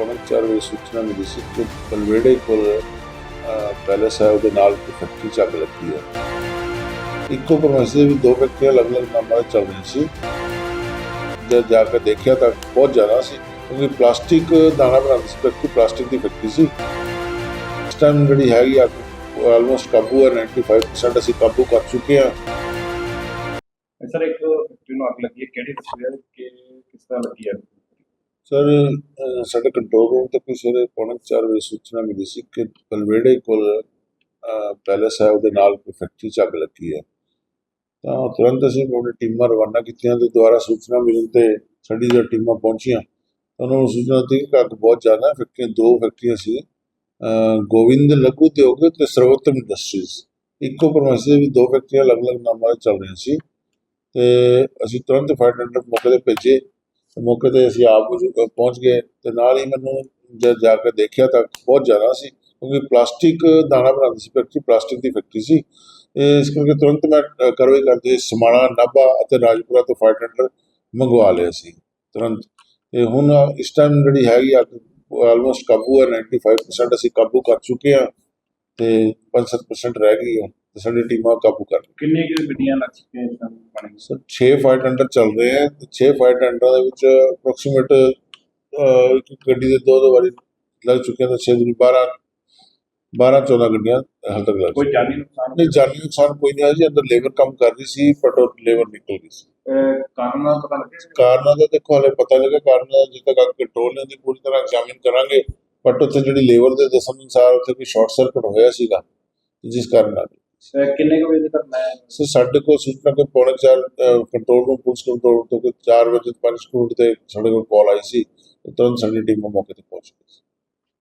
ਪੌਣੇ ਚਾਰ ਵਜੇ ਸੂਚਨਾ ਮਿਲੀ ਸੀ ਕਿ ਬਲਵੇੜੇ ਕੋਲ ਪੈਲੇਸ ਹੈ ਉਹਦੇ ਨਾਲ ਇੱਕ ਫੈਕਟਰੀ 'ਚ ਅੱਗ ਲੱਗੀ ਹੈ। ਇੱਕੋ ਪ੍ਰਮੇਸ਼ ਦੇ ਵੀ ਦੋ ਫੈਕਟਰੀਆਂ ਅਲੱਗ-ਅਲੱਗ ਨਾਮਾਂ ਚੱਲ ਰਹੀਆਂ ਸੀ। ਜਦ ਜਾ ਕੇ ਦੇਖਿਆ ਤਾਂ ਬਹੁਤ ਜ਼ਿਆਦਾ ਸੀ ਕਿਉਂਕਿ ਪਲਾਸਟਿਕ ਦਾਣਾ ਬਣਾਉਂਦੀ ਸੀ ਫੈਕਟਰੀ ਪਲਾਸਟਿਕ ਦੀ ਫੈਕਟਰੀ ਸੀ। ਇਸ ਟਾਈਮ ਜਿਹੜੀ ਹੈਗੀ ਅੱਗ ਆਲਮੋਸਟ ਕਾਬੂ ਹੈ 95% ਅਸੀਂ ਕਾਬੂ ਕਰ ਚੁੱਕੇ ਹਾਂ ਸਰ ਇੱਕ ਫੈਕਟਰੀ ਨੂੰ ਅੱਗ ਲੱਗੀ ਹੈ ਕਿਹੜੀ ਫੈਕਟਰੀ ਹੈ ਕਿ ਕਿਸ ਤਰ੍ਹਾਂ ਲੱਗੀ ਹੈ? ਸਰ ਸਾਡੇ ਕੰਟਰੋਲ ਰੂਮ ਤੇ ਕੋਈ ਸਵੇਰੇ ਪੌਣੇ ਚਾਰ ਵਜੇ ਸੂਚਨਾ ਮਿਲੀ ਸੀ ਕਿ ਕਲਵੇੜੇ ਕੋਲ ਅਹ, ਪੈਲੇਸ ਹੈ ਉਹਦੇ ਨਾਲ ਕੋਈ ਫੈਕਟਰੀ 'ਚ ਅੱਗ ਲੱਗੀ ਹੈ। ਤਾਂ ਤੁਰੰਤ ਅਸੀਂ ਆਪਣੀ ਟੀਮਾਂ ਰਵਾਨਾ ਕੀਤੀਆਂ ਤੇ ਦੁਆਰਾ ਸੂਚਨਾ ਮਿਲਣ ਤੇ ਸਾਡੀ ਜੋ ਟੀਮਾਂ ਪਹੁੰਚੀਆਂ ਤਾਂ ਉਹਨਾਂ ਨੂੰ ਸੂਚਨਾ ਦਿੱਤੀ ਕਿ ਅੱਗ ਬਹੁਤ ਜ਼ਿਆਦਾ ਫੈਕਟਰੀਆਂ ਦੋ ਫੈਕਟਰੀਆਂ ਸੀ। ਅਹ, ਗੋਬਿੰਦ ਲਘੂ ਉਦਯੋਗ ਤੇ ਸਰਵੋਤਮ ਇੰਡਸਟਰੀਜ਼ ਇੱਕੋ ਪ੍ਰਮੇਸ਼ ਦੇ ਵੀ ਦੋ ਫੈਕਟਰੀਆਂ ਅਲੱਗ-ਅਲੱਗ ਨਾਮਾਂ 'ਤੇ ਚੱਲ ਰਹੀਆਂ ਸੀ। ਤੇ ਅਸੀਂ ਤੁਰੰਤ ਫਾਇਰ ਟੈਂਡਰ ਮੌਕੇ ਤੇ ਭੇਜੇ। ਮੌਕੇ ਤੇ ਅਸੀਂ ਆਪ ਮੌਜੂਦ ਪਹੁੰਚ ਗਏ ਤੇ ਨਾਲ ਹੀ ਮੈਨੂੰ ਜਦ ਜਾ ਕੇ ਦੇਖਿਆ ਤਾਂ ਬਹੁਤ ਜ਼ਿਆਦਾ ਸੀ ਕਿਉਂਕਿ ਪਲਾਸਟਿਕ ਦਾਣਾ ਬਣਾਉਂਦੀ ਸੀ ਫੈਕਟਰੀ ਪਲਾਸਟਿਕ ਦੀ ਫੈਕਟਰੀ ਸੀ। ਤੇ ਇਸ ਕਰਕੇ ਤੁਰੰਤ ਮੈਂ ਅ, ਕਾਰਵਾਈ ਕਰਦੇ ਸਮਾਣਾ ਨਾਭਾ ਅਤੇ ਰਾਜਪੁਰਾ ਤੋਂ ਫਾਇਰ ਟੈਂਡਰ ਮੰਗਵਾ ਲਿਆ ਸੀ ਤੁਰੰਤ। ਇਹ ਹੁਣ ਇਸ ਟਾਈਮ ਜਿਹੜੀ ਹੈਗੀ ਅੱਗ ਆਲਮੋਸਟ ਕਾਬੂ ਹੈ 95% ਅਸੀਂ ਕਾਬੂ ਕਰ ਚੁੱਕੇ ਹਾਂ ਤੇ 5-7% ਰਹਿ ਗਈ ਹੈ ਤੇ ਸਾਡੀ ਟੀਮਾਂ ਕਾਬੂ ਕਰ ਲਈਆਂ। ਕਿੰਨੀ ਕਿ ਗੱਡੀਆਂ ਲੱਗ ਚੁੱਕੀਆਂ ਇਸ ਪਾਣੀ? ਸਰ 6 ਫਾਇਰ ਟੈਂਡਰ ਚੱਲ ਰਹੇ ਹੈ ਤੇ 6 ਫਾਇਰ ਟੈਂਡਰਾਂ ਦੇ ਵਿੱਚ ਅਪਰੋਕਸੀਮੇਟ ਗੱਡੀ ਦੇ ਦੋ ਦੋ ਵਾਰੀ ਲੱਗ ਚੁੱਕੀਆਂ ਤੇ 6 ਦਿਨ 12 12 14 ਗੱਡੀਆਂ ਹਾਲ ਤੱਕ ਲੱਗ ਕੋਈ ਜਾਨੀ ਨੁਕਸਾਨ? ਨਹੀਂ ਜਾਨੀ ਨੁਕਸਾਨ ਕੋਈ ਨਹੀਂ ਹੈ ਜੀ ਅੰਦਰ ਲੇਬਰ ਕੰਮ ਕਰ ਰਹੀ ਸੀ ਉਹ ਲੇਬਰ ਨਿਕਲ ਗਈ ਸੀ। ਕਾਰਨ ਦਾ ਪਤਾ ਲੱਗਿਆ? ਕਾਰਨਾਂ ਦਾ ਦੇਖੋ ਹਲੇ ਪਤਾ ਲੱਗਾ ਕਾਰਨ ਦਾ ਜਿੱਦ ਤੱਕ ਕੰਟਰੋਲ ਨਹੀਂ ਪੂਰੀ ਤਰ੍ਹਾਂ ਐਗਜ਼ਾਮਿਨ ਕਰਾਂਗੇ। ਬਟ ਉੱਥੇ ਜਿਹੜੀ ਲੇਬਰ ਦੇ ਦੱਸਣ ਅਨੁਸਾਰ ਉੱਥੇ ਕੋਈ ਸ਼ਾਰਟ ਸਰਕਟ ਹੋਇਆ ਸੀਗਾ ਜਿਸ ਕਾਰਨ ਅਹ ਕਿੰਨੇ ਕੁ ਵਜੇ ਤੱਕ ਮੈਂ ਸੋ ਸਾਡੇ ਕੋਲ ਸੂਚਨਾ ਕੋਈ ਪੌਣੇ ਚਾਰ ਕੰਟਰੋਲ ਰੂਮ ਪੁਲਿਸ ਕੰਟਰੋਲ ਤੋਂ ਕੋਈ 4 ਵਜੇ 5 ਮਿੰਟ ਤੇ ਸਾਡੇ ਕੋਲ ਕਾਲ ਆਈ ਸੀ ਤੁਰੰਤ ਸਾਡੀ ਟੀਮ ਮੌਕੇ ਤੇ ਪਹੁੰਚ ਗਈ।